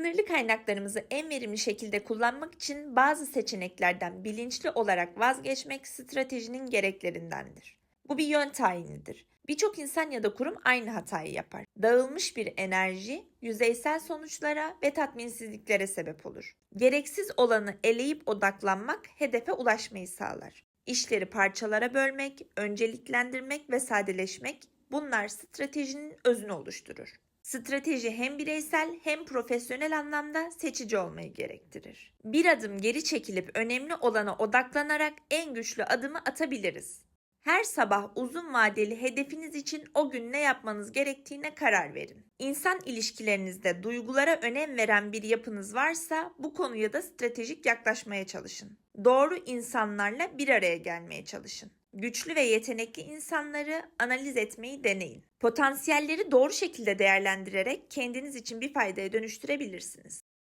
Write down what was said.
Sınırlı kaynaklarımızı en verimli şekilde kullanmak için bazı seçeneklerden bilinçli olarak vazgeçmek stratejinin gereklerindendir. Bu bir yön tayinidir. Birçok insan ya da kurum aynı hatayı yapar. Dağılmış bir enerji, yüzeysel sonuçlara ve tatminsizliklere sebep olur. Gereksiz olanı eleyip odaklanmak hedefe ulaşmayı sağlar. İşleri parçalara bölmek, önceliklendirmek ve sadeleşmek bunlar stratejinin özünü oluşturur. Strateji hem bireysel hem profesyonel anlamda seçici olmayı gerektirir. Bir adım geri çekilip önemli olana odaklanarak en güçlü adımı atabiliriz. Her sabah uzun vadeli hedefiniz için o gün ne yapmanız gerektiğine karar verin. İnsan ilişkilerinizde duygulara önem veren bir yapınız varsa bu konuya da stratejik yaklaşmaya çalışın. Doğru insanlarla bir araya gelmeye çalışın. Güçlü ve yetenekli insanları analiz etmeyi deneyin. Potansiyelleri doğru şekilde değerlendirerek kendiniz için bir faydaya dönüştürebilirsiniz.